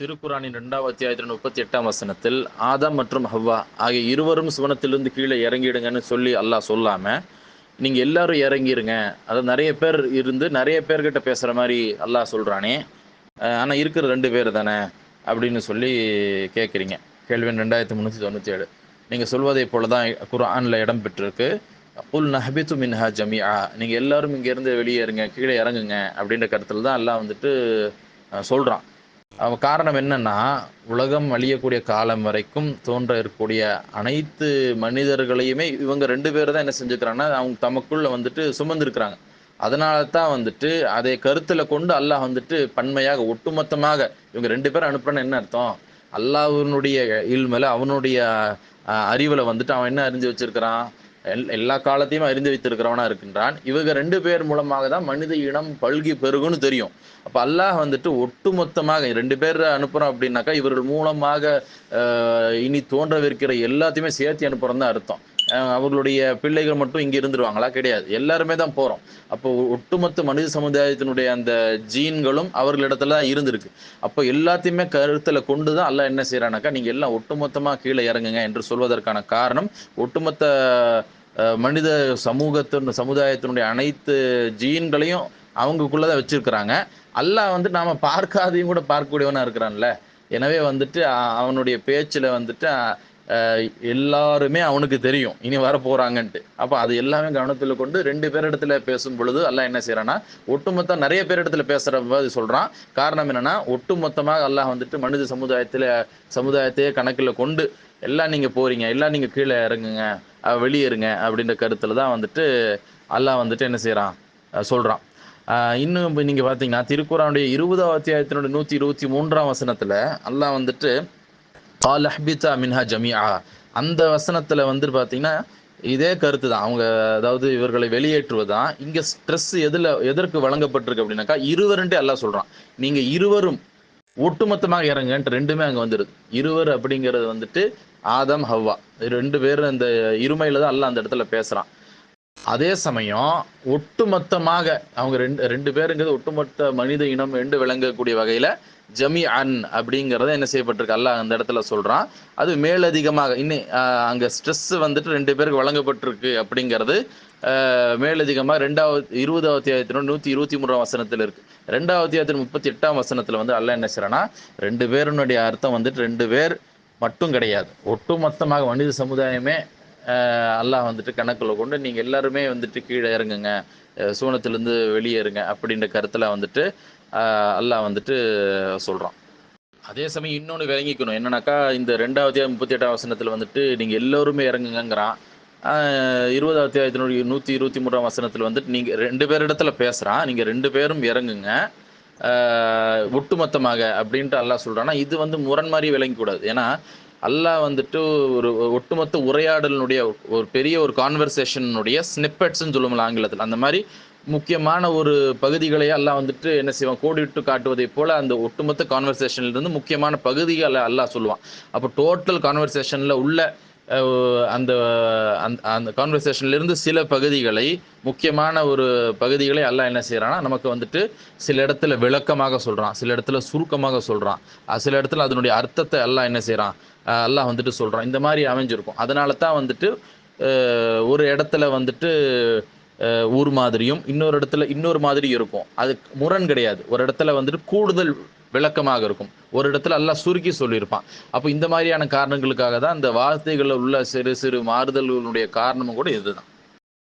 திருக்குறானின் இரண்டாவது அத்தியாயத்தின் முப்பத்தி எட்டாம் வசனத்தில் ஆதம் மற்றும் ஹவ்வா ஆகிய இருவரும் சுவனத்திலிருந்து கீழே இறங்கிடுங்கன்னு சொல்லி அல்லாஹ் சொல்லாம நீங்கள் எல்லாரும் இறங்கிருங்க. அதாவது நிறைய பேர் இருந்து நிறைய பேர்கிட்ட பேசுகிற மாதிரி அல்லாஹ் சொல்கிறானே ஆனால் இருக்கிற ரெண்டு பேர் தானே அப்படின்னு சொல்லி கேட்குறீங்க கேள்வி ரெண்டாயிரத்தி முந்நூற்றி தொண்ணூற்றி ஏழு நீங்கள் சொல்வதை போல தான் குர்ஆனில் இடம் பெற்றிருக்கு. புல் நஹபித்து மின்ஹா ஜமியா நீங்கள் எல்லாரும் இங்கேருந்து வெளியேறுங்க கீழே இறங்குங்க அப்படின்ற கருத்தில் தான் எல்லாம் வந்துட்டு சொல்கிறான் காரணம் என்னன்னா உலகம் அழியக்கூடிய காலம் வரைக்கும் தோன்ற இருக்கக்கூடிய அனைத்து மனிதர்களையுமே இவங்க ரெண்டு பேர் தான் என்ன செஞ்சுக்கிறாங்கன்னா அவங்க தமக்குள்ள வந்துட்டு சுமந்திருக்கிறாங்க. அதனால தான் வந்துட்டு அதை கருத்தில் கொண்டு அல்லாஹ் வந்துட்டு பன்மையாக ஒட்டுமொத்தமாக இவங்க ரெண்டு பேரும் அனுப்புறன்னு என்ன அர்த்தம்? அல்லாஹனுடைய இல்மல அவனுடைய அறிவில் வந்துட்டு அவன் என்ன அறிஞ்சு வச்சிருக்கிறான்? எல்லா காலத்தையும் அறிந்து வைத்திருக்கிறவனா இருக்கின்றான். இவங்க ரெண்டு பேர் மூலமாக தான் மனித இனம் பல்கி பெருகுன்னு தெரியும். அப்ப அல்லாஹ் வந்துட்டு ஒட்டுமொத்தமாக ரெண்டு பேர் அனுப்புறோம் அப்படின்னாக்கா இவர்கள் மூலமாக இனி தோன்றவிருக்கிற எல்லாத்தையுமே சேர்த்து அனுப்புறோம் தான் அர்த்தம். அவர்களுடைய பிள்ளைகள் மட்டும் இங்க இருந்துருவாங்களா? கிடையாது. எல்லாருமே தான் போறோம். அப்போ ஒட்டுமொத்த மனித சமுதாயத்தினுடைய அந்த ஜீன்களும் அவர்களிடத்துல தான் இருந்திருக்கு. அப்போ எல்லாத்தையுமே கருத்துல கொண்டு தான் அல்லாஹ் என்ன செய்யறானாக்கா நீங்க எல்லாம் ஒட்டுமொத்தமா கீழே இறங்குங்க என்று சொல்வதற்கான காரணம் ஒட்டுமொத்த மனித சமூகத்தின் சமுதாயத்தினுடைய அனைத்து ஜீன்களையும் அவங்களுக்குள்ளதான் வச்சிருக்கிறாங்க. அல்லாஹ் வந்து நாம பார்க்காதையும் கூட பார்க்கக்கூடியவனா இருக்கிறான்ல. எனவே வந்துட்டு அவனுடைய பேச்சில் வந்துட்டு எல்லாருமே அவனுக்கு தெரியும். இனி வர போறாங்கன்ட்டு. அப்போ அது எல்லாமே கவனத்தில் கொண்டு ரெண்டு பேரிடத்துல பேசும் பொழுது அல்லாஹ் என்ன செய்யறான்னா ஒட்டுமொத்த நிறைய பேரிடத்துல பேசுற மாதிரி சொல்றான். காரணம் என்னன்னா ஒட்டுமொத்தமாக அல்லாஹ் வந்துட்டு மனித சமுதாயத்தில் சமுதாயத்தையே கணக்கில் கொண்டு எல்லாம் நீங்க போறீங்க எல்லாம் நீங்க கீழே இறங்குங்க வெளியேறுங்க அப்படின்ற கருத்துல தான் வந்துட்டு அல்லாஹ் வந்துட்டு என்ன செய்யறான் சொல்கிறான் சொல்றான். இன்னும் இப்போ நீங்கள் பார்த்தீங்கன்னா திருக்குறானுடைய இருபதாம் அத்தியாயத்தினுடைய நூத்தி இருபத்தி மூன்றாம் வசனத்துல அல்லாஹ் வந்துட்டு கால் அஹ்பிதா மின்ஹா ஜமியா அந்த வசனத்துல வந்து பார்த்தீங்கன்னா இதே கருத்து தான் அவங்க அதாவது இவர்களை வெளியேற்றுவதுதான். இங்க ஸ்ட்ரெஸ் எதில் எதற்கு வழங்கப்பட்டிருக்கு அப்படின்னாக்கா இருவருன்ட்டு எல்லாம் சொல்றான். நீங்க இருவரும் ஒட்டுமொத்தமாக இறங்குன்ட்டு ரெண்டுமே அங்க வந்துடுது இருவர் அப்படிங்கிறது வந்துட்டு ஆதம் ஹவ்வா. இது ரெண்டு பேரும் அந்த இருமையில தான் அல்லாஹ் அந்த இடத்துல பேசுறான். அதே சமயம் ஒட்டுமொத்தமாக அவங்க ரெண்டு ரெண்டு பேருங்கிறது ஒட்டுமொத்த மனித இனம் என்று விளங்கக்கூடிய வகையில ஜமி அன் அப்படிங்கிறத என்ன செய்யப்பட்டிருக்கு? அல்லாஹ் அந்த இடத்துல சொல்றான். அது மேலதிகமாக இன்னும் அங்கே அங்க ஸ்ட்ரெஸ் வந்துட்டு ரெண்டு பேருக்கு வழங்கப்பட்டிருக்கு அப்படிங்கிறது மேலதிகமாக ரெண்டாவது இருபதாவது அத்தியாயத்தினோட நூற்றி இருபத்தி மூணாம் வசனத்தில் இருக்கு. ரெண்டாவது அத்தியாயத்தின் முப்பத்தி எட்டாம் வசனத்தில் வந்து அல்ல என்ன செய்யறான்னா ரெண்டு பேருனுடைய அர்த்தம் வந்துட்டு ரெண்டு பேர் மட்டும் கிடையாது. ஒட்டுமொத்தமாக மனித சமுதாயமே அல்லாஹ் வந்துட்டு கணக்கில் கொண்டு நீங்கள் எல்லாருமே வந்துட்டு கீழே இறங்குங்க சூனத்திலேருந்து வெளியேறுங்க அப்படின்ற கருத்தில் வந்துட்டு அல்லாஹ் வந்துட்டு சொல்கிறான் அதே சமயம் இன்னொன்று விளங்கிக்கணும். என்னன்னாக்கா இந்த ரெண்டாவது முப்பத்தி எட்டாம் வசனத்தில் வந்துட்டு நீங்கள் எல்லோருமே இறங்குங்கங்கிறான். இருபதாவது அத்தியாயத்தினுடைய நூற்றி இருபத்தி மூன்றாம் வசனத்தில் வந்துட்டு நீங்கள் ரெண்டு பேரிடத்துல பேசுகிறான் நீங்கள் ரெண்டு பேரும் இறங்குங்க. ஒட்டுமொத்தமாக அப்படின்ட்டு அல்லாஹ் சொல்றான்னா இது வந்து முரண் மாதிரி விளங்கக்கூடாது. ஏன்னா அல்லாஹ் வந்துட்டு ஒரு ஒட்டுமொத்த உரையாடலினுடைய ஒரு பெரிய ஒரு கான்வர்சேஷனுடைய ஸ்னிப்பெட்ஸ்ன்னு சொல்லுவோம்ல ஆங்கிலத்தில். அந்த மாதிரி முக்கியமான ஒரு பகுதிகளை எல்லாம் வந்துட்டு என்ன செய்வான்? கோடிட்டு காட்டுவதை போல அந்த ஒட்டுமொத்த கான்வர்சேஷன்ல இருந்து முக்கியமான பகுதிகளை அல்லாஹ் சொல்லுவான். அப்போ டோட்டல் கான்வர்சேஷன்ல உள்ள அந்த அந்த அந்த கான்வர்சேஷன்லேருந்து சில பகுதிகளை முக்கியமான ஒரு பகுதிகளை எல்லாம் என்ன செய்கிறான்னா நமக்கு வந்துட்டு சில இடத்துல விளக்கமாக சொல்கிறான் சில இடத்துல சுருக்கமாக சொல்கிறான் சில இடத்துல அதனுடைய அர்த்தத்தை எல்லாம் என்ன செய்கிறான் எல்லாம் வந்துட்டு சொல்கிறான் இந்த மாதிரி அமைஞ்சிருக்கும். அதனால தான் வந்துட்டு ஒரு இடத்துல வந்துட்டு ஊர் மாதிரியும் இன்னொரு இடத்துல இன்னொரு மாதிரி இருக்கும். அது முரண் கிடையாது. ஒரு இடத்துல வந்துட்டு கூடுதல் விளக்கமாக இருக்கும். ஒரு இடத்துல எல்லாம் சுருக்கி சொல்லியிருப்பான். அப்போ இந்த மாதிரியான காரணங்களுக்காக தான் இந்த வார்த்தைகளில் உள்ள சிறு சிறு மாறுதல்களுடைய காரணமும் கூட இதுதான்.